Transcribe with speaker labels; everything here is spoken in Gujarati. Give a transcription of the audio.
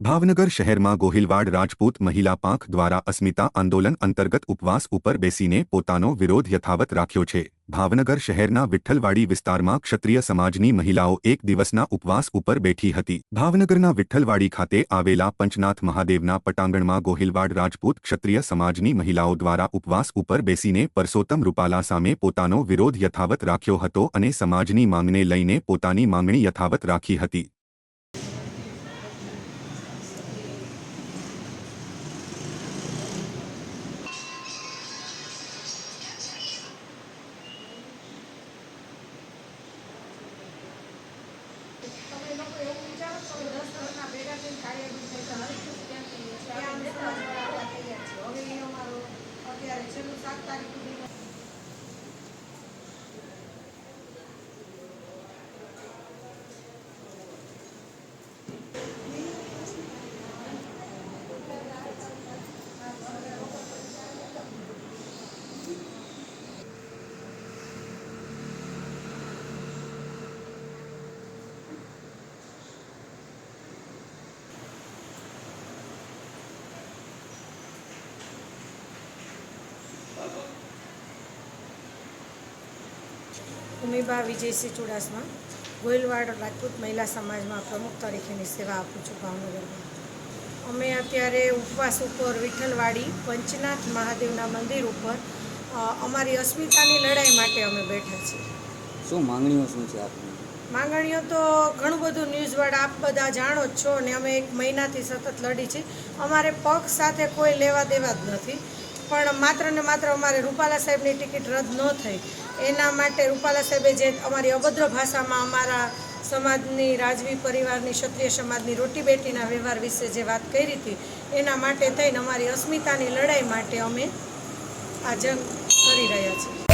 Speaker 1: ભાવનગર શહેરમાં ગોહિલવાડ રાજપૂત મહિલા પાંખ દ્વારા અસ્મિતા આંદોલન અંતર્ગત ઉપવાસ ઉપર બેસીને પોતાનો વિરોધ યથાવત રાખ્યો છે. ભાવનગર શહેરના વિઠ્ઠલવાડી વિસ્તારમાં ક્ષત્રિય સમાજની મહિલાઓ એક દિવસના ઉપવાસ ઉપર બેઠી હતી. ભાવનગરના વિઠ્ઠલવાડી ખાતે આવેલા પંચનાથ મહાદેવના પટાંગણમાં ગોહિલવાડ રાજપૂત ક્ષત્રિય સમાજની મહિલાઓ દ્વારા ઉપવાસ ઉપર બેસીને પરસોત્તમ રૂપાલા સામે પોતાનો વિરોધ યથાવત રાખ્યો હતો અને સમાજની માંગને લઈને પોતાની માંગણી યથાવત રાખી હતી.
Speaker 2: તમે લોકો એવું વિચારો કે દસ વર્ષના ભેગા થઈને કાર્યરત
Speaker 3: ઉમીબા વિજયસિંહ ચુડાસમા ગોયલવાડ રાજપૂત મહિલા સમાજમાં પ્રમુખ તરીકેની સેવા આપું છું ભાવનગરમાં. અમે અત્યારે ઉપવાસ ઉપર વિઠ્ઠલવાડી પંચનાથ મહાદેવના મંદિર ઉપર અમારી અસ્મિતાની લડાઈ માટે અમે બેઠા છીએ.
Speaker 4: શું માંગણીઓ શું છે આપની?
Speaker 3: માંગણીઓ તો ઘણું બધું ન્યૂઝવાળા આપ બધા જાણો જ છો અને અમે એક મહિનાથી સતત લડી છીએ. અમારે પક્ષ સાથે કોઈ લેવા દેવા જ નથી. પણ માત્ર ને માત્ર અમારે રૂપાલા સાહેબની ટિકિટ રદ ન થઈ. એના માટે રૂપાલા સાહેબે જે અમારી અભદ્ર ભાષામાં અમારા સમાજની, રાજવી પરિવારની, ક્ષત્રિય સમાજની રોટી બેટીના વ્યવહાર વિશે જે વાત કરી હતી, એના માટે થઈને અમારી અસ્મિતાની લડાઈ માટે અમે આ જંગ કરી રહ્યા છીએ.